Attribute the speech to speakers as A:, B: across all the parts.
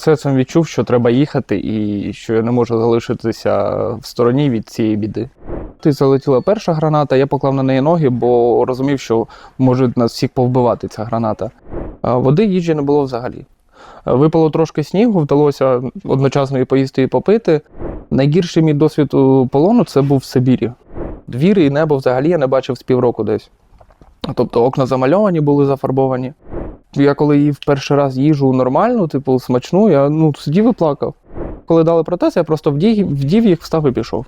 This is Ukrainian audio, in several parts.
A: Серцем відчув, що треба їхати, і що я не можу залишитися в стороні від цієї біди. Ти залетіла перша граната, я поклав на неї ноги, бо розумів, що може нас всіх повбивати ця граната. Води їжі не було взагалі. Випало трошки снігу, вдалося одночасно і поїсти, і попити. Найгірший мій досвід у полону це був в Сибірі. Двір і небо взагалі я не бачив з півроку десь. Тобто окна замальовані були зафарбовані. Я коли їв перший раз їжу нормальну, типу смачну, я ну, сидів і плакав. Коли дали протез, я просто вдів, вдів їх, встав і пішов.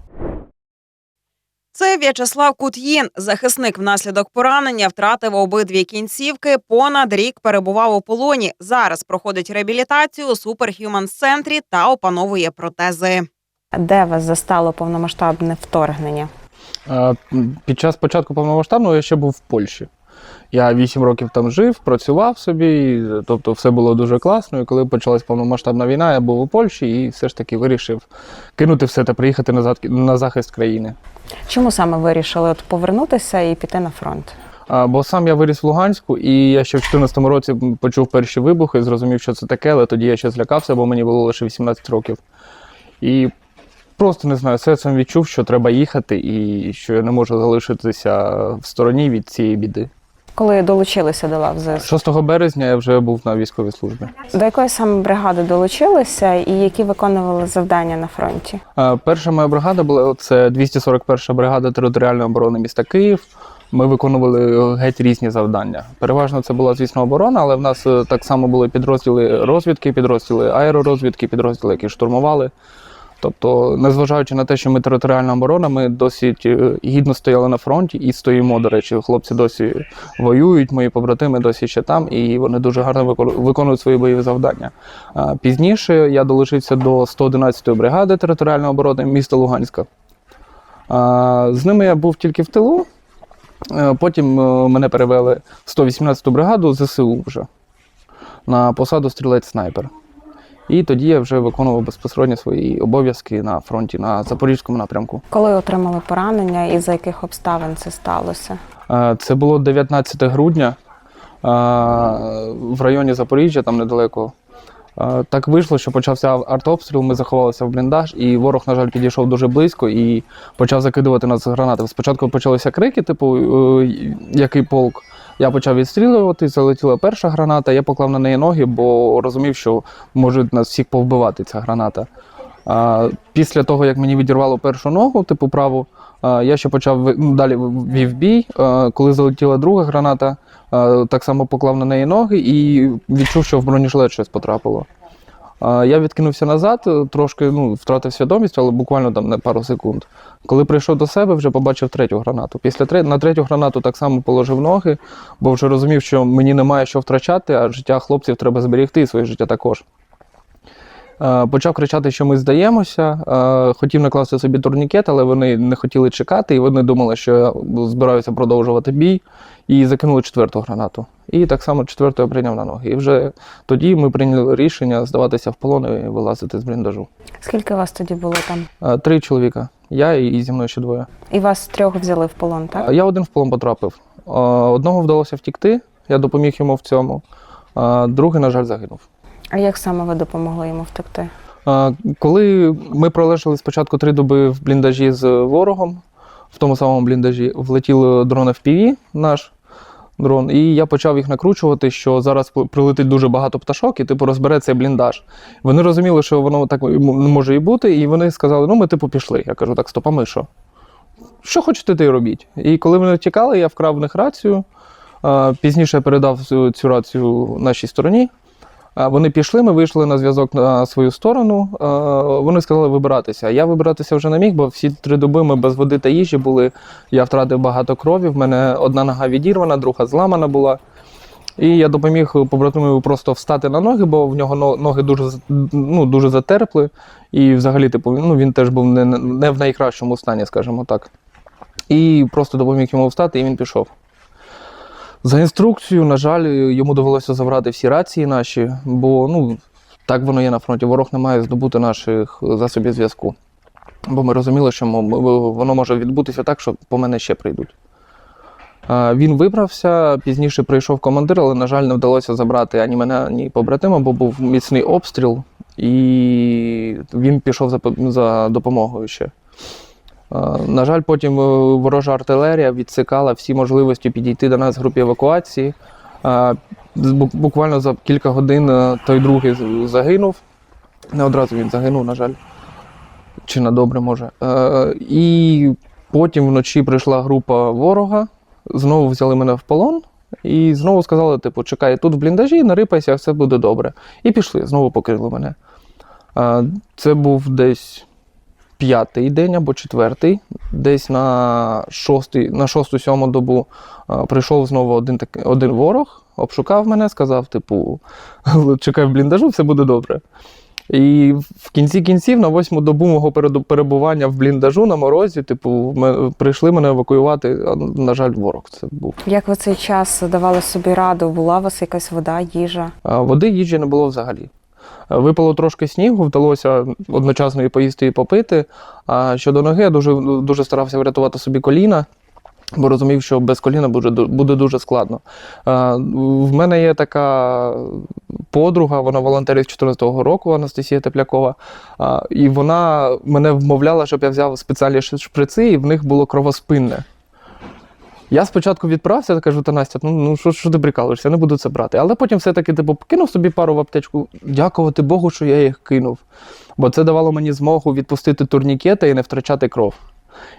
B: Це В'ячеслав Кут'їн, захисник внаслідок поранення, втратив обидві кінцівки. Понад рік перебував у полоні. Зараз проходить реабілітацію у Superhumans центрі та опановує протези.
C: Де вас застало повномасштабне вторгнення?
A: Під час початку повномасштабного я ще був в Польщі. Я 8 років там жив, працював собі, тобто все було дуже класно. І коли почалась повномасштабна війна, я був у Польщі і все ж таки вирішив кинути все та приїхати назад на захист країни.
C: Чому саме вирішили от повернутися і піти на фронт?
A: А, Бо сам я виріс в Луганську, і я ще в 2014 році почув перші вибухи, зрозумів, що це таке, але тоді я ще злякався, бо мені було лише 18 років. І просто не знаю, серцем відчув, що треба їхати, і що я не можу залишитися в стороні від цієї біди.
C: Коли долучилися до лав ЗСУ?
A: 6 березня я вже був на військовій службі.
C: До якої саме бригади долучилися і які виконували завдання на фронті?
A: А, Перша моя бригада була це 241 бригада територіальної оборони міста Київ. Ми виконували геть різні завдання. Переважно це була, звісно, оборона, але в нас е, так само були підрозділи розвідки, підрозділи аеророзвідки, підрозділи, які штурмували. Тобто, незважаючи на те, що ми територіальна оборона, ми досить е, гідно стояли на фронті і стоїмо. До речі, хлопці досі воюють, мої побратими досі ще там, і вони дуже гарно виконують свої бойові завдання. Пізніше я долучився до 111-ї бригади територіальної оборони міста Луганська. З ними я був тільки в тилу. Е, Потім е, мене перевели в 118-ту бригаду ЗСУ вже на посаду стрілець-снайпер. І тоді я вже виконував безпосередньо свої обов'язки на фронті на Запорізькому напрямку.
C: Коли отримали поранення і за яких обставин це сталося?
A: Е, Це було 19 грудня е, в районі Запоріжжя, там недалеко. Е, Так вийшло, що почався артобстріл, ми заховалися в бліндаж, і ворог, на жаль, підійшов дуже близько і почав закидувати нас гранати. Спочатку почалися крики, типу, який полк. Я почав відстрілювати, залетіла перша граната, я поклав на неї ноги, бо розумів, що може нас всіх повбивати ця граната. А, після того, як мені відірвало першу ногу, типу праву, а, я ще почав ну, далі вів бій. А, коли залетіла друга граната, а, так само поклав на неї ноги і відчув, що в бронежилет щось потрапило. Я відкинувся назад, трошки ну, втратив свідомість, але буквально там на пару секунд. Коли прийшов до себе, вже побачив третю гранату. Після тре... на третю гранату так само положив ноги, бо вже розумів, що мені немає що втрачати, а життя хлопців треба зберегти, і своє життя також. Е, Почав кричати, що ми здаємося. Е, Хотів накласти собі турнікет, але вони не хотіли чекати, і вони думали, що я збираюся продовжувати бій, і закинули четверту гранату. І так само четверту я прийняв на ноги. І вже тоді ми прийняли рішення здаватися в полон і вилазити з бліндажу.
C: Скільки вас тоді було там?
A: Е, Три чоловіка. Я і, зі мною ще двоє.
C: І вас трьох взяли в полон, так?
A: Я один в полон потрапив. Одного вдалося втікти, я допоміг йому в цьому. а Другий, на жаль, загинув.
C: А як саме ви допомогли йому втекти?
A: Коли ми пролежали спочатку три доби в бліндажі з ворогом, в тому самому бліндажі влетів дрон FPV наш дрон, і я почав їх накручувати, що зараз прилетить дуже багато пташок, і типу розбере цей бліндаж. Вони розуміли, що воно так може і бути, і вони сказали: ну ми типу пішли. Я кажу, так, стоп, а ми що? Що хочете, те й робіть. І коли вони втікали, я вкрав в них рацію. Пізніше я передав цю рацію нашій стороні. Вони пішли, ми вийшли на зв'язок на свою сторону. Вони сказали вибиратися. Я вибиратися вже не міг, бо всі три доби ми без води та їжі були. Я втратив багато крові. В мене одна нога відірвана, друга зламана була. І я допоміг побратиму просто встати на ноги, бо в нього ноги дуже, ну, дуже затерпли. І взагалі, типу, ну, він теж був не, не в найкращому стані, скажімо так. І просто допоміг йому встати, і він пішов. За інструкцією, на жаль, йому довелося забрати всі рації наші, бо ну, так воно є на фронті. Ворог не має здобути наших засобів зв'язку. Бо ми розуміли, що воно може відбутися так, що по мене ще прийдуть. Він вибрався, пізніше прийшов командир, але, на жаль, не вдалося забрати ані мене, ані побратима, бо був міцний обстріл, і він пішов за допомогою ще. На жаль, потім е, ворожа артилерія відсикала всі можливості підійти до нас в групі евакуації. Буквально за кілька годин е, той другий загинув. Не одразу він загинув, на жаль. Чи на добре може. Е, І потім вночі прийшла група ворога, знову взяли мене в полон і знову сказали: типу, чекай, тут в бліндажі, не рипайся, все буде добре. І пішли, знову покрили мене. Це був десь п'ятий день або четвертий, десь на шостий, на шосту-сьому добу е, прийшов знову один, так, один ворог, обшукав мене, сказав, типу, чекай в бліндажу, все буде добре. І в кінці кінців, на восьму добу мого перебування в бліндажу на морозі, типу, ме- прийшли мене евакуювати. а, На жаль, ворог це був.
C: Як ви цей час давали собі раду? Була у вас якась вода, їжа?
A: А Води їжі не було взагалі. Випало трошки снігу, вдалося одночасно і поїсти, і попити. А щодо ноги, я дуже, дуже старався врятувати собі коліна, бо розумів, що без коліна буде, буде дуже складно. Е, В мене є така подруга, вона волонтерить з 14-го року, Анастасія Теплякова. А, І вона мене вмовляла, щоб я взяв спеціальні шприци, і в них було кровоспинне. Я спочатку відправся кажу, та Настя, ну, ну що, що ти прикалуєшся, я не буду це брати. Але потім все-таки типу, кинув собі пару в аптечку, дякувати Богу, що я їх кинув. Бо це давало мені змогу відпустити турнікети і не втрачати кров.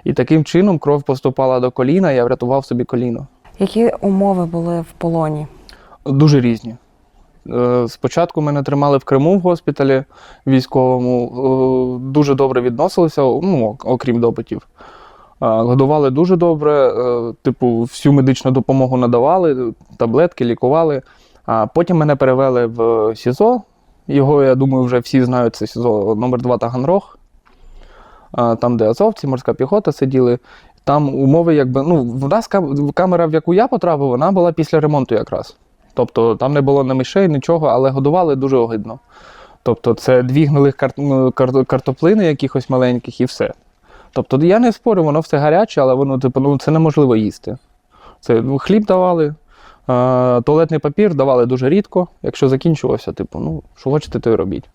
A: І таким чином кров поступала до коліна, і я врятував собі коліно.
C: Які умови були в полоні?
A: Дуже різні. Е, Спочатку мене тримали в Криму в госпіталі військовому, е, дуже добре відносилися, ну, окрім допитів. Годували дуже добре, е, типу, всю медичну допомогу надавали, таблетки лікували. А потім мене перевели в СІЗО. Його, я думаю, вже всі знають, це СІЗО номер 2 Таганрог. Там, де азовці, морська піхота сиділи. Там умови, якби, ну, в нас камера, в яку я потрапив, вона була після ремонту якраз. Тобто там не було на мишей, нічого, але годували дуже огидно. Тобто це дві гнилих ну, кар... картоплини якихось маленьких і все. Тобто я не спорю, воно все гаряче, але воно, типу, ну, це неможливо їсти. Це ну, хліб давали, а, туалетний папір давали дуже рідко. Якщо закінчувався, типу, ну, що хочете, то й робіть.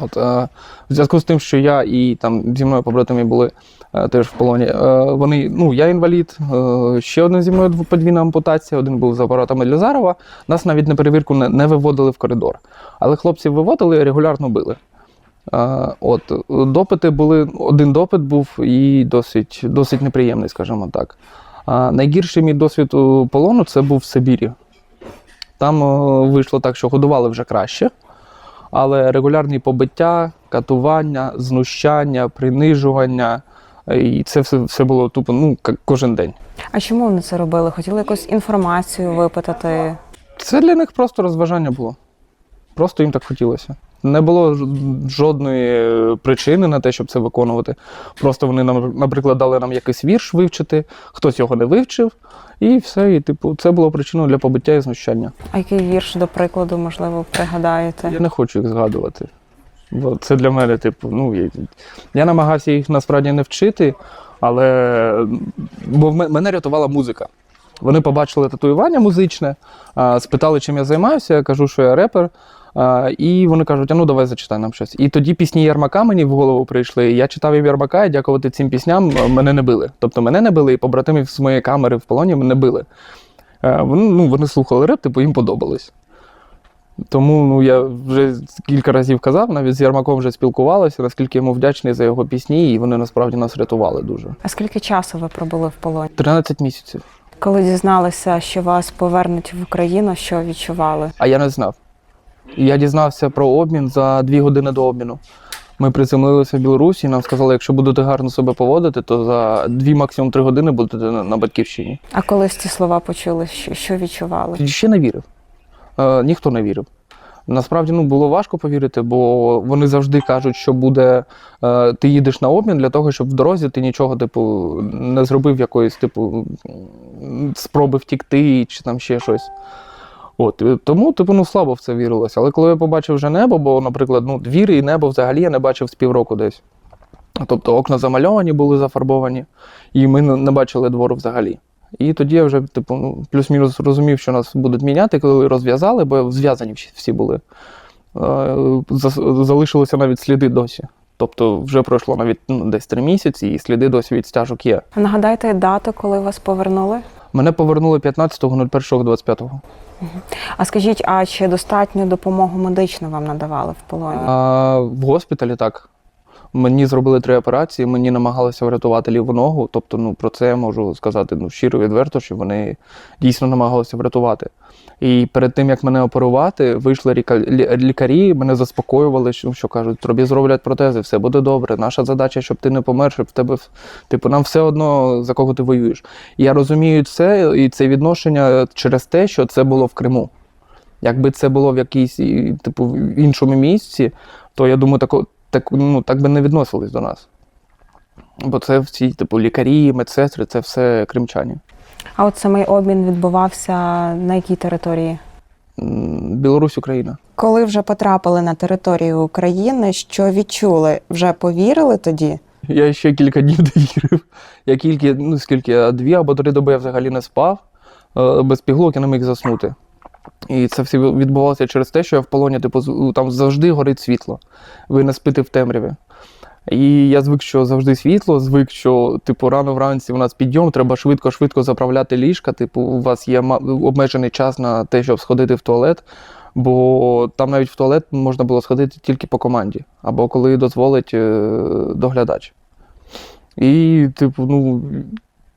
A: От, е, в зв'язку з тим, що я і там зі мною побратими були е, теж в полоні. Е, вони, ну, я інвалід, е, ще один зі мною подвійна ампутація, один був з апаратами Лізарова. Нас навіть на перевірку не, не виводили в коридор. Але хлопців виводили і регулярно били. От, допити були, один допит був і досить, досить неприємний, скажімо так. Найгірший мій досвід у полону це був в Сибірі. Там е, вийшло так, що годували вже краще, але регулярні побиття, катування, знущання, принижування. е, І це все, все було тупо ну, кожен день.
C: А чому вони це робили? Хотіли якусь інформацію випитати?
A: Це для них просто розважання було. Просто їм так хотілося. Не було жодної причини на те, щоб це виконувати. Просто вони нам, наприклад, дали нам якийсь вірш вивчити, хтось його не вивчив, і все. І, типу, це було причиною для побиття і знущання.
C: А який вірш, до прикладу, можливо, пригадаєте?
A: Я не хочу їх згадувати. Бо це для мене, типу, ну, я, я намагався їх насправді не вчити, але бо в мене рятувала музика. Вони побачили татуювання музичне, спитали, чим я займаюся. Я кажу, що я репер. І вони кажуть, а ну давай зачитай нам щось. І тоді пісні Ярмака мені в голову прийшли. Я читав Ярмака, і дякувати цим пісням мене не били. Тобто мене не били, і побратимів з моєї камери в полоні мене били. Е, Вони, ну, вони слухали реп, типу їм подобалось. Тому ну, я вже кілька разів казав, навіть з Ярмаком вже спілкувалися, наскільки йому вдячний за його пісні, і вони насправді нас рятували дуже.
C: А скільки часу ви пробули в полоні?
A: 13 місяців.
C: Коли дізналися, що вас повернуть в Україну, що відчували?
A: А я не знав. Я дізнався про обмін за дві години до обміну. Ми приземлилися в Білорусі, і нам сказали, якщо будете гарно себе поводити, то за дві, максимум три години будете на, батьківщині.
C: А коли ці слова почули, що, що відчували?
A: Ще не вірив. Е, ніхто не вірив. Насправді ну, було важко повірити, бо вони завжди кажуть, що буде, е, ти їдеш на обмін для того, щоб в дорозі ти нічого, типу, не зробив якоїсь, типу, спроби втікти чи там ще щось. От, тому, типу, ну, слабо в це вірилося. Але коли я побачив вже небо, бо, наприклад, ну, двір і небо взагалі я не бачив з півроку десь. Тобто окна замальовані були зафарбовані, і ми не бачили двору взагалі. І тоді я вже, типу, ну, плюс-мінус розумів, що нас будуть міняти, коли розв'язали, бо зв'язані всі- були. Е, Залишилися навіть сліди досі. Тобто вже пройшло навіть ну, десь три місяці, і сліди досі від стяжок є.
C: Нагадайте дату, коли вас повернули.
A: Мене повернули 15.01.25.
C: А скажіть, а чи достатню допомогу медичну вам надавали в полоні?
A: А в госпіталі так. Мені зробили три операції, мені намагалися врятувати ліву ногу. Тобто, ну про це я можу сказати ну, щиро відверто, що вони дійсно намагалися врятувати. І перед тим як мене оперувати, вийшли лікарі, мене заспокоювали, що, що кажуть, тобі зроблять протези, все буде добре. Наша задача, щоб ти не помер, щоб в тебе типу, нам все одно за кого ти воюєш. І я розумію це і це відношення через те, що це було в Криму. Якби це було в якійсь типу, в іншому місці, то я думаю, тако, так, ну, так би не відносились до нас. Бо це всі, типу, лікарі, медсестри, це все кримчані.
C: А от самий обмін відбувався на якій території?
A: Білорусь, Україна.
D: Коли вже потрапили на територію України, що відчули? Вже повірили тоді?
A: Я ще кілька днів не вірив. Я кілька, ну скільки, дві або три доби я взагалі не спав. Е, Без піглок я не міг заснути. І це все відбувалося через те, що я в полоні, типу, там завжди горить світло. Ви не спите в темряві. І я звик, що завжди світло, звик, що типу рано вранці у нас підйом, треба швидко-швидко заправляти ліжка. Типу, у вас є обмежений час на те, щоб сходити в туалет. Бо там навіть в туалет можна було сходити тільки по команді, або коли дозволить е, доглядач. І, типу, ну,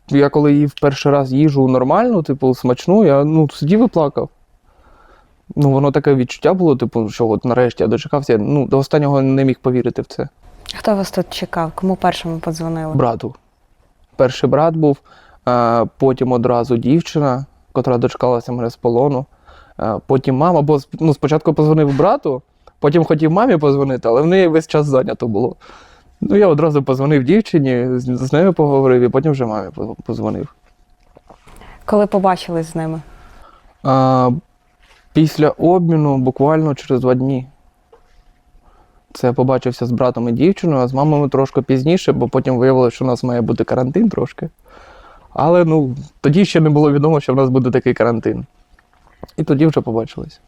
A: я коли їв перший раз їжу нормальну, типу, смачну, я ну, сидів і плакав. Ну, воно таке відчуття було, типу, що от нарешті я дочекався. Я, Ну, до останнього не міг повірити в це.
C: Хто вас тут чекав? Кому першому подзвонили?
A: Брату. Перший брат був, е, потім одразу дівчина, котра дочекалася мене з полону. Е, Потім мама, бо ну, спочатку позвонив брату, потім хотів мамі позвонити, але в неї весь час зайнято було. Ну, я одразу позвонив дівчині, з, нею поговорив, і потім вже мамі по- позвонив.
C: Коли побачились з ними?
A: А, після обміну буквально через два дні. Це я побачився з братом і дівчиною, а з мамою трошки пізніше, бо потім виявилося, що у нас має бути карантин трошки. Але ну, тоді ще не було відомо, що в нас буде такий карантин. І тоді вже побачились.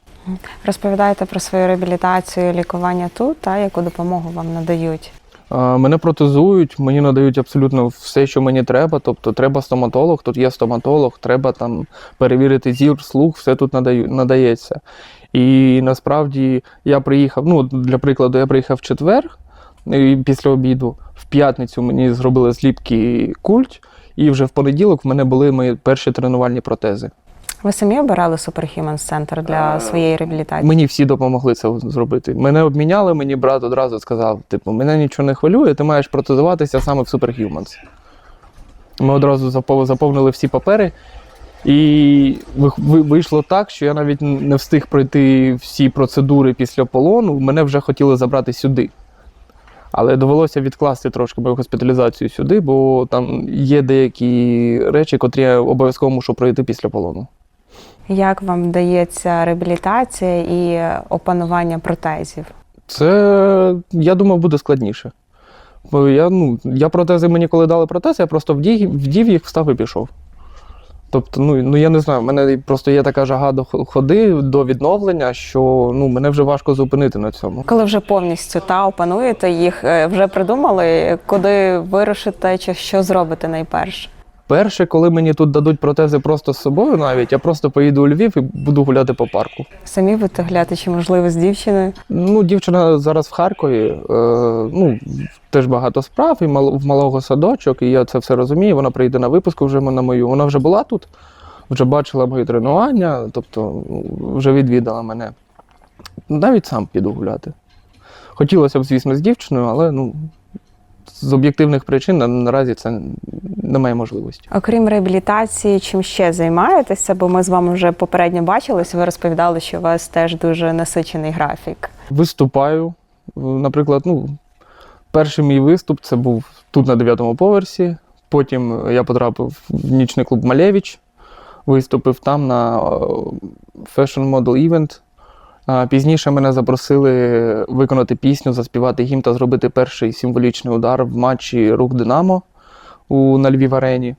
C: Розповідаєте про свою реабілітацію, лікування тут, та яку допомогу вам надають?
A: Мене протезують, мені надають абсолютно все, що мені треба. Тобто треба стоматолог, тут є стоматолог, треба там перевірити зір, слух, все тут надаю, надається. І насправді я приїхав, ну для прикладу, я приїхав в четвер після обіду. В п'ятницю мені зробили зліпки культ, і вже в понеділок в мене були мої перші тренувальні протези.
C: Ви самі обирали Superhumans Center для
A: Е,
C: своєї реабілітації?
A: Мені всі допомогли це зробити. Мене обміняли, мені брат одразу сказав: типу, мене нічого не хвилює, ти маєш протезуватися саме в Superhumans. Ми одразу заповнили всі папери. І ви- ви- вийшло так, що я навіть не встиг пройти всі процедури після полону. Мене вже хотіли забрати сюди. Але довелося відкласти трошки мою госпіталізацію сюди, бо там є деякі речі, котрі я обов'язково мушу пройти після полону.
C: Як вам вдається реабілітація і опанування протезів?
A: Це, я думав, буде складніше. Бо я, ну, я протези мені коли дали протез, я просто вдів, вдів їх, встав і пішов. Тобто, ну, ну я не знаю, в мене просто є така жага до ходи, до відновлення, що ну, мене вже важко зупинити на цьому.
C: Коли вже повністю та опануєте їх, е, вже придумали, куди вирушите чи що зробите найперше?
A: Перше, коли мені тут дадуть протези просто з собою навіть, я просто поїду у Львів і буду гуляти по парку.
C: Самі будете гуляти, чи можливо з дівчиною?
A: Ну, дівчина зараз в Харкові, е, ну, теж багато справ, і мал, в малого садочок, і я це все розумію. Вона прийде на випуск вже на мою. Вона вже була тут, вже бачила мої тренування, тобто ну, вже відвідала мене. Навіть сам піду гуляти. Хотілося б, звісно, з дівчиною, але ну, з об'єктивних причин наразі це немає можливості.
C: Окрім реабілітації, чим ще займаєтеся? Бо ми з вами вже попередньо бачились. Ви розповідали, що у вас теж дуже насичений графік.
A: Виступаю. Наприклад, ну, перший мій виступ це був тут на 9-му поверсі. Потім я потрапив в нічний клуб Малевич, виступив там на е, Fashion Model Event. Пізніше мене запросили виконати пісню, заспівати гімн та зробити перший символічний удар в матчі Рух Динамо у на Львів Арені.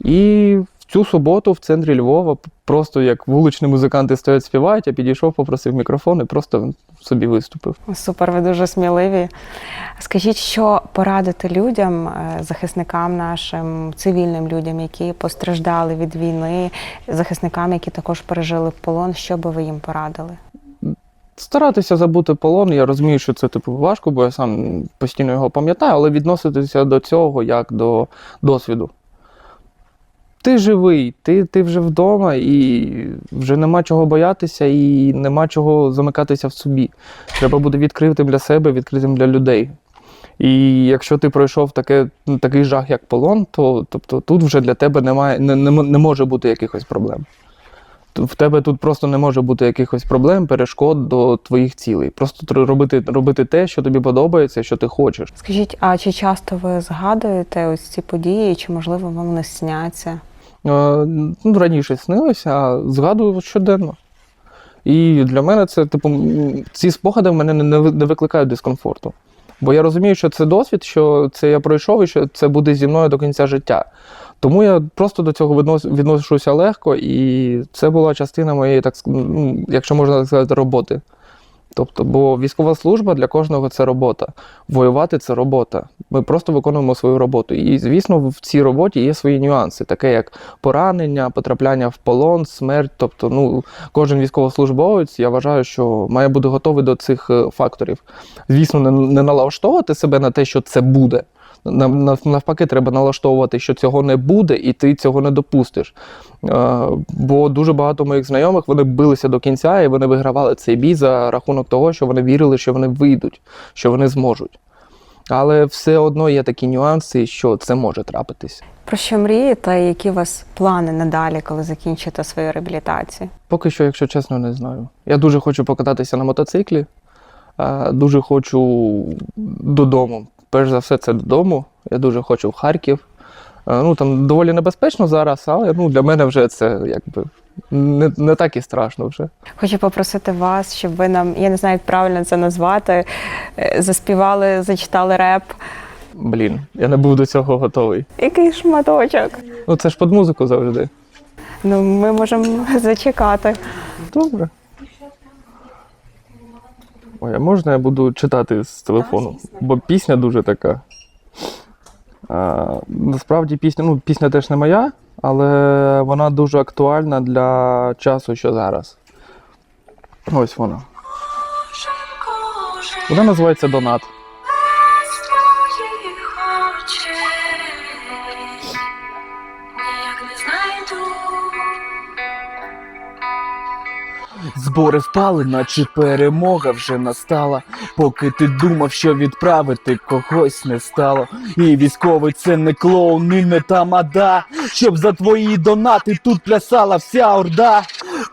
A: І в цю суботу в центрі Львова просто як вуличні музиканти стоять, співають, я підійшов, попросив мікрофон і просто собі виступив.
C: Супер, ви дуже сміливі. Скажіть, що порадити людям, е, захисникам нашим, цивільним людям, які постраждали від війни, захисникам, які також пережили полон, що би ви їм порадили?
A: Старатися забути полон. Я розумію, що це типу важко, бо я сам постійно його пам'ятаю, але відноситися до цього як до досвіду. Ти живий, ти, ти вже вдома, і вже нема чого боятися, і нема чого замикатися в собі. Треба бути відкритим для себе, відкритим для людей. І якщо ти пройшов таке, такий жах, як полон, то тобто, тут вже для тебе немає, не, не, не може бути якихось проблем. В тебе тут просто не може бути якихось проблем, перешкод до твоїх цілей. Просто робити, робити те, що тобі подобається, що ти хочеш.
C: Скажіть, а чи часто ви згадуєте ось ці події, чи можливо вам не сняться?
A: Е, ну, раніше снилося, а згадую щоденно. І для мене це, типу, ці спогади в мене не, не викликають дискомфорту. Бо я розумію, що це досвід, що це я пройшов і що це буде зі мною до кінця життя. Тому я просто до цього відношуся легко, і це була частина моєї, так ну, якщо можна так сказати, роботи. Тобто, бо військова служба для кожного це робота. Воювати це робота. Ми просто виконуємо свою роботу. І, звісно, в цій роботі є свої нюанси, таке як поранення, потрапляння в полон, смерть. Тобто, ну, кожен військовослужбовець, я вважаю, що має бути готовий до цих е, факторів. Звісно, не налаштовувати себе на те, що це буде. Навпаки, треба налаштовувати, що цього не буде, і ти цього не допустиш. Бо дуже багато моїх знайомих вони билися до кінця і вони вигравали цей бій за рахунок того, що вони вірили, що вони вийдуть, що вони зможуть. Але все одно є такі нюанси, що це може трапитись.
C: Про що мрієте, які у вас плани надалі, коли закінчите свою реабілітацію?
A: Поки що, якщо чесно, не знаю. Я дуже хочу покататися на мотоциклі, дуже хочу додому. Перш за все, це додому. Я дуже хочу в Харків. Е, Ну, там доволі небезпечно зараз, але ну, для мене вже це якби не, не так і страшно вже.
C: Хочу попросити вас, щоб ви нам, я не знаю, як правильно це назвати, е, заспівали, зачитали реп.
A: Блін, я не був до цього готовий.
C: Який шматочок?
A: Ну це ж під музику завжди.
C: Ну, ми можемо зачекати.
A: Добре. Ой, а можна я буду читати з телефону? Бо пісня дуже така. А, насправді пісня, ну, пісня теж не моя, але вона дуже актуальна для часу, що зараз. Ось вона. Вона називається Донат. Збори впали, наче перемога вже настала. Поки ти думав, що відправити когось не стало. І військовий це не клоун, і не тамада. Щоб за твої донати тут плясала вся орда.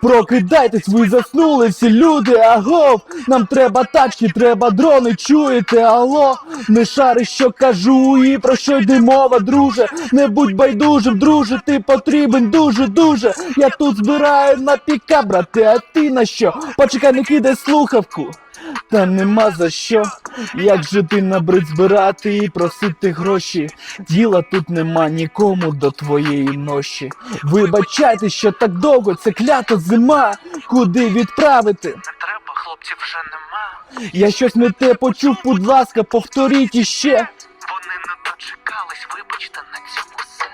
A: Прокидайтесь, ви заснули всі люди, агов. Нам треба тачки, треба дрони, чуєте, алло. Не шари, що кажу, і про що йде мова, друже. Не будь байдужим, друже, ти потрібен дуже, дуже. Я тут збираю на піка, брате, а ти на що? Почекай, не кидай слухавку. Та нема за що, як же ти набрид збирати і просити гроші. Діла тут нема нікому до твоєї ноші. Вибачайте, що так довго це клята зима. Куди відправити?
E: Не треба, хлопців вже нема.
A: Я щось не те почув, будь ласка, повторіть іще.
E: Вони не дочекались, вибачте на цьому все.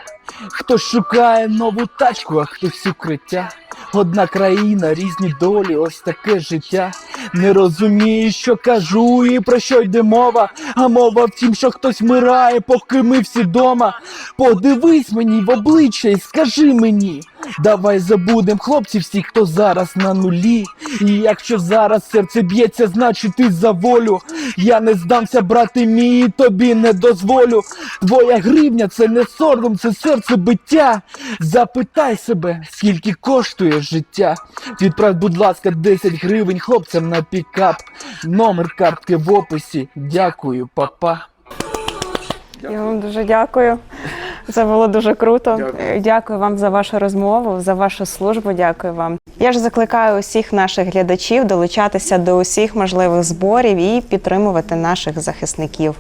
A: Хтось шукає нову тачку, а хтось укриття. Одна країна, різні долі, ось таке життя. Не розумію, що кажу і про що йде мова. А мова в тім, що хтось вмирає, поки ми всі дома. Подивись мені в обличчя і скажи мені. Давай забудем хлопці всі, хто зараз на нулі. І якщо зараз серце б'ється, значить ти за волю. Я не здамся, брати мій, тобі не дозволю. Твоя гривня це не сором, це серце биття. Запитай себе, скільки коштує життя. Відправ, будь ласка, 10 гривень хлопцям на пікап. Номер картки в описі. Дякую, папа.
C: Я вам дуже дякую. Це було дуже круто.
A: Дякую.
C: Дякую вам за вашу розмову, за вашу службу. Дякую вам. Я ж закликаю усіх наших глядачів долучатися до усіх можливих зборів і підтримувати наших захисників.